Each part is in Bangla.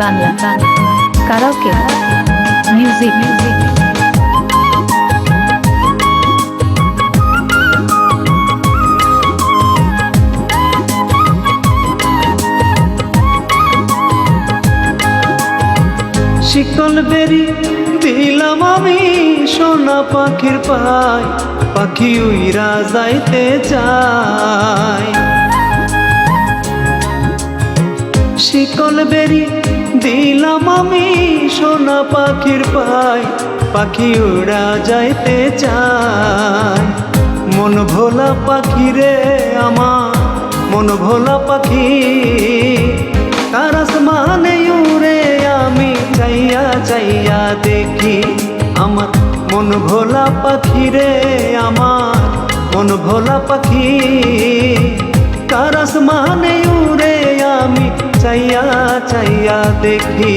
বাংলা, কারাওকে মিউজিক মিউজিক শিকল বেরি দিলাম আমি সোনা পাখির পাই পাখি উইরা যাইতে চায়। শিকল বেরি দিলাম আমি সোনা পাখির পাই পাখি উড়া যাইতে চায়। মন ভোলা পাখি রে আমার, মন ভোলা পাখি। তার আসমানে উড়ে আমি চাইয়া চাইয়া দেখি, আমার মন ভোলা পাখি রে আমার, মন ভোলা পাখি। তার আসমানে উড়ে চাইয়া চাইয়া দেখি।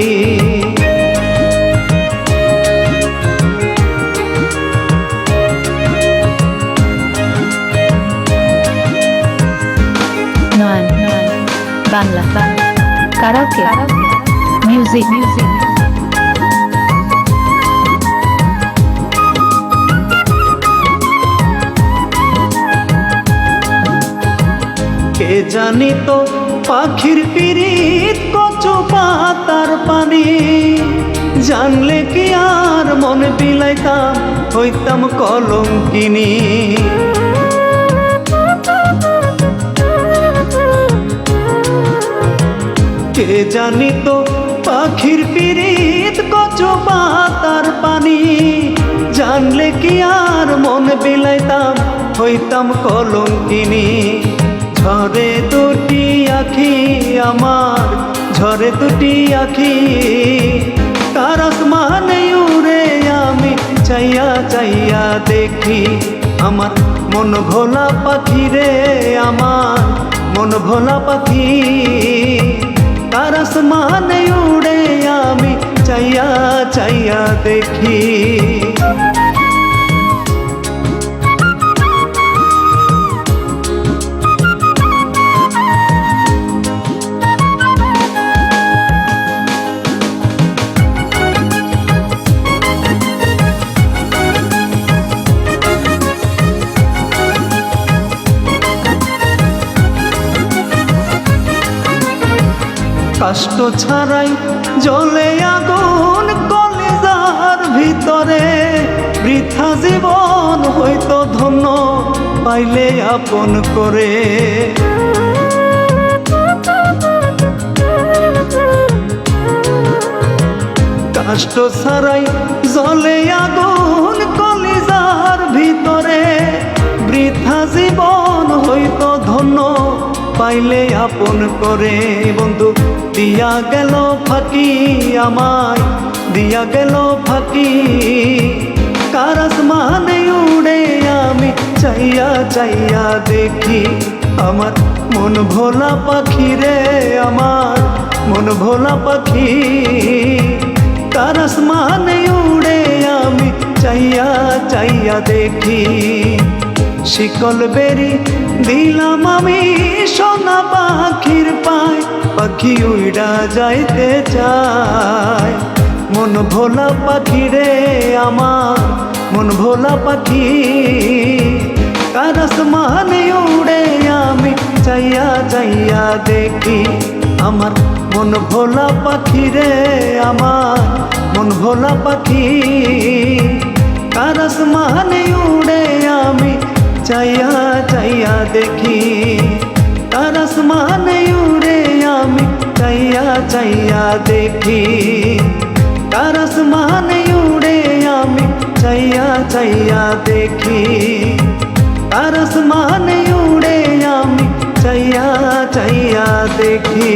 বাংলা কারাওকে মিউজিক মিউজিক কে জানি তো পাখির পিরিত কচু পাতার পানি। জানলে কি আর মন বিলাইতাম, হইতাম কলঙ্কিনী। কে জানি তো পাখির পিরিত কচু পাতার পানি। জানলে কি আর মন বিলাইতাম, হইতাম কলঙ্কিনী। ঝরে আখি, আমার ঝরে দুটি আখি। তার আসমানে উড়ে আমি চাইয়া চাইয়া দেখি, আমার মন ভোলা পাখি রে, আমার মন ভোলা পাখি। তার আসমানে উড়ে আমি চাইয়া চাইয়া দেখি। কষ্ট ছাড়াই জলে আগুন কলিজার ভিতরে। বৃথা জীবন হয়তো ধন্য পাইলে আপন করে। কষ্ট ছাড়াই জলে আগুন কলিজার ভিতরে। বৃথা জীবন হইতো ধন্য পাইলে আপন করে। বন্ধু দিয়া গেল ফাঁকি আমায়, দিয়া গেল ফাঁকি। কারাস মানে উড়ে আমি চাইয়া চাইয়া দেখি, আমার মন ভোলা পাখি রে আমার মন ভোলা পাখি। তার আসমানে উড়ে আমি চাইয়া চাইয়া দেখি শিকল বেরি দিলাম আমি সোনা পাখির পায়, পাখি উইডা যাইতে চায়। মন ভোলা পাখি রে আমার, মন ভোলা পাখি। তার আসমানে উড়ে আমি চাইয়া চাইয়া দেখি, আমার মন ভোলা পাখি রে আমার, মন ভোলা পাখি। তার আসমানে চাইয়া চাইয়া দেখি তার আসমানে উড়ে আমি চাইয়া চাইয়া দেখি তার আসমানে উড়ে আমি চাইয়া চাইয়া দেখি